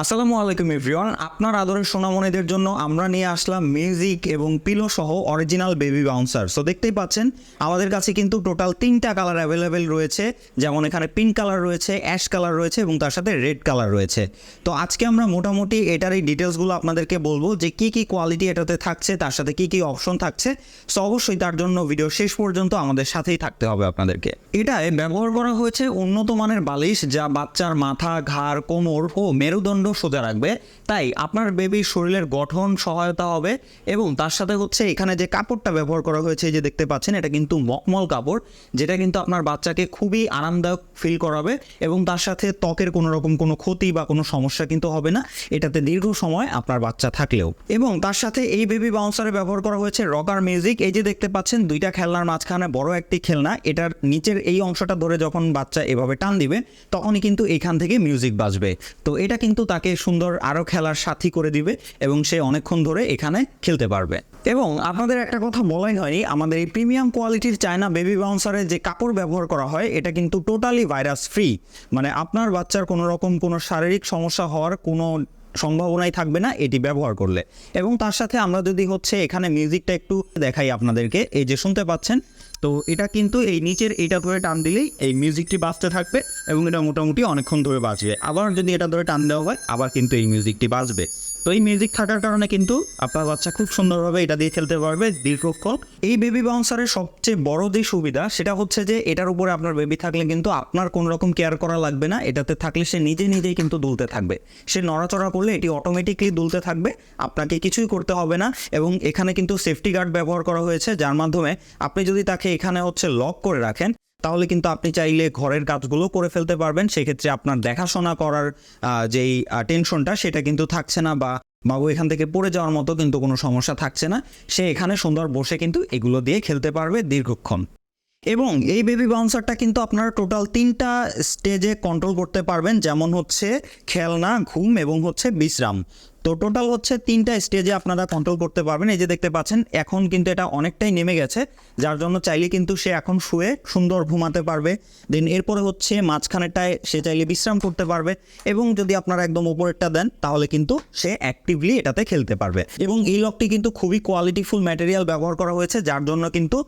আসসালামু আলাইকুম এভরিওয়ান, আপনার আদরের সোনামণিদের জন্য আমরা নিয়ে আসলাম মিউজিক এবং পিলো সহ অরিজিনাল বেবি বাউন্সার। সো দেখতেই পাচ্ছেন, আমাদের কাছে কিন্তু টোটাল তিনটা কালার অ্যাভেলেবেল রয়েছে। যেমন এখানে পিঙ্ক কালার রয়েছে, অ্যাশ কালার রয়েছে এবং তার সাথে রেড কালার রয়েছে। তো, আজকে আমরা মোটামুটি এটার এই ডিটেলসগুলো আপনাদেরকে বলব যে কি কি কোয়ালিটি এটাতে থাকছে, তার সাথে কি কি অপশন থাকছে। সো অবশ্যই তার জন্য ভিডিও শেষ পর্যন্ত আমাদের সাথেই থাকতে হবে আপনাদেরকে। এটায় ব্যবহার করা হয়েছে উন্নত মানের বালিশ যা বাচ্চার মাথা, ঘাড়, কোমর ও মেরুদণ্ড সোজা রাখবে। তাই আপনার বেবির শরীরের গঠন, সহায়তা হবে এবং তার সাথে হচ্ছে এখানে যে কাপড়টা ব্যবহার করা হয়েছে যে দেখতে পাচ্ছেন, এটা কিন্তু মকমল কাপড়, যেটা কিন্তু আপনার বাচ্চাকে খুবই আরামদায়ক ফিল করাবে এবং তার সাথে ত্বকের কোনো রকম কোনো ক্ষতি বা কোনো সমস্যা কিন্তু হবে না। এটাতে দীর্ঘ সময় আপনার বাচ্চা থাকলেও। এবং তার সাথে এই বেবি বাউন্সারে ব্যবহার করা হয়েছে রকার মিউজিক এই যে দেখতে পাচ্ছেন, দুইটা খেলনার মাঝখানে বড় একটি খেলনা। এটার নিচের এই অংশটা ধরে যখন বাচ্চা এভাবে টান দিবে, তখনই কিন্তু এখান থেকে মিউজিক বাজবে। তো এটা কিন্তু তাকে সুন্দর আরও খেলার সাথী করে দিবে এবং সে অনেকক্ষণ ধরে এখানে খেলতে পারবে। এবং আপনাদের একটা কথা বলাই হয়নি, আমাদের এই প্রিমিয়াম কোয়ালিটির চায়না বেবি বাউন্সারের যে কাপড় ব্যবহার করা হয়, এটা কিন্তু টোটালি ভাইরাস ফ্রি। মানে আপনার বাচ্চার কোনো রকম কোনো শারীরিক সমস্যা হওয়ার কোনো সম্ভাবনাই থাকবে না, এটি ব্যবহার করলে। এবং তার সাথে আমরা যদি হচ্ছে এখানে মিউজিকটা একটু দেখাই আপনাদেরকে, এই যে শুনতে পাচ্ছেন, তো এটা কিন্তু এই নিচের এটা ধরে টান দিলেই এই মিউজিকটি বাজতে থাকবে এবং এটা মোটামুটি অনেকক্ষণ ধরে বাঁচবে আবার যদি এটা ধরে টান দেওয়া হয়, আবার কিন্তু এই মিউজিকটি বাজবে। তো এই মিউজিক থাকার কারণে কিন্তু আপনার বাচ্চা খুব সুন্দরভাবে এটা দিয়ে খেলতে পারবে, দীর্ঘক্ষণ। এই বেবি বাউন্সারের সবচেয়ে বড় যে সুবিধা, সেটা হচ্ছে যে এটার উপরে আপনার বেবি থাকলে কিন্তু আপনার কোনো রকম কেয়ার করা লাগবে না। এটাতে থাকলে সে নিজে নিজেই কিন্তু দুলতে থাকবে। সে নড়াচড়া করলে এটি অটোমেটিকলি দুলতে থাকবে। আপনাকে কিছুই করতে হবে না এবং এখানে কিন্তু সেফটি গার্ড ব্যবহার করা হয়েছে, যার মাধ্যমে আপনি যদি তাকে এখানে হচ্ছে লক করে রাখেন তাহলে কিন্তু আপনি চাইলে ঘরের কাজগুলো করে ফেলতে পারবেন। সেক্ষেত্রে আপনার দেখাশোনা করার যেই টেনশনটা সেটা কিন্তু থাকছে না বা বাবু এখান থেকে পড়ে যাওয়ার মতো কিন্তু কোনো সমস্যা থাকছে না। সে এখানে সুন্দর বসে কিন্তু এগুলো দিয়ে খেলতে পারবে দীর্ঘক্ষণ। এবং এই বেবি বাউন্সারটা কিন্তু আপনারা টোটাল তিনটা স্টেজে কন্ট্রোল করতে পারবেন। যেমন হচ্ছে খেলনা, ঘুম এবং হচ্ছে বিশ্রাম। তো টোটাল হচ্ছে তিনটা স্টেজে আপনারা কন্ট্রোল করতে পারবেন। এই যে দেখতে পাচ্ছেন, এখন কিন্তু এটা অনেকটাই নেমে গেছে। যার জন্য চাইলে কিন্তু সে এখন শুয়ে সুন্দর ঘুমাতে পারবে। দেন এরপরে হচ্ছে মাঝখানেরটায় সে চাইলে বিশ্রাম করতে পারবে এবং যদি আপনারা একদম উপরেরটা দেন, তাহলে কিন্তু সে অ্যাক্টিভলি এটাতে খেলতে পারবে। এবং এই লকটি কিন্তু খুবই কোয়ালিটিফুল ম্যাটেরিয়াল ব্যবহার করা হয়েছে, যার জন্য কিন্তু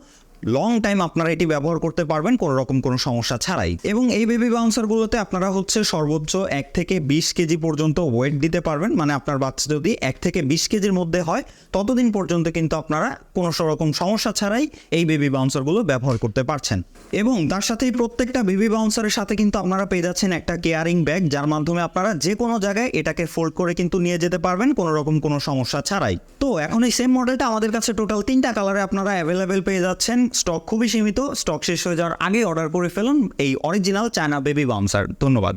লং টাইম আপনারা এটি ব্যবহার করতে পারবেন, কোনো রকম কোনো সমস্যা ছাড়াই। এবং এই বেবি বাউন্সারগুলোতে আপনারা হচ্ছে সর্বোচ্চ এক থেকে বিশ কেজি পর্যন্ত ওয়েট দিতে পারবেন। মানে আপনার বাচ্চা যদি এক থেকে বিশ কেজির মধ্যে হয়, ততদিন পর্যন্ত কিন্তু আপনারা কোনো রকম সমস্যা ছাড়াই এই বেবি বাউন্সারগুলো ব্যবহার করতে পারছেন। এবং তার সাথেই প্রত্যেকটা বেবি বাউন্সারের সাথে কিন্তু আপনারা পেয়ে যাচ্ছেন একটা কেয়ারিং ব্যাগ যার মাধ্যমে আপনারা যে কোনো জায়গায় এটাকে ফোল্ড করে কিন্তু নিয়ে যেতে পারবেন, কোনো রকম কোনো সমস্যা ছাড়াই। তো এখন এই সেম মডেলটা আমাদের কাছে টোটাল তিনটা কালারে আপনারা অ্যাভেলেবেল পেয়ে যাচ্ছেন। স্টক খুবই সীমিত স্টক শেষ হয়ে যাওয়ার আগে অর্ডার করে ফেলুন এই অরিজিনাল চায়না বেবি বাউন্সার ধন্যবাদ।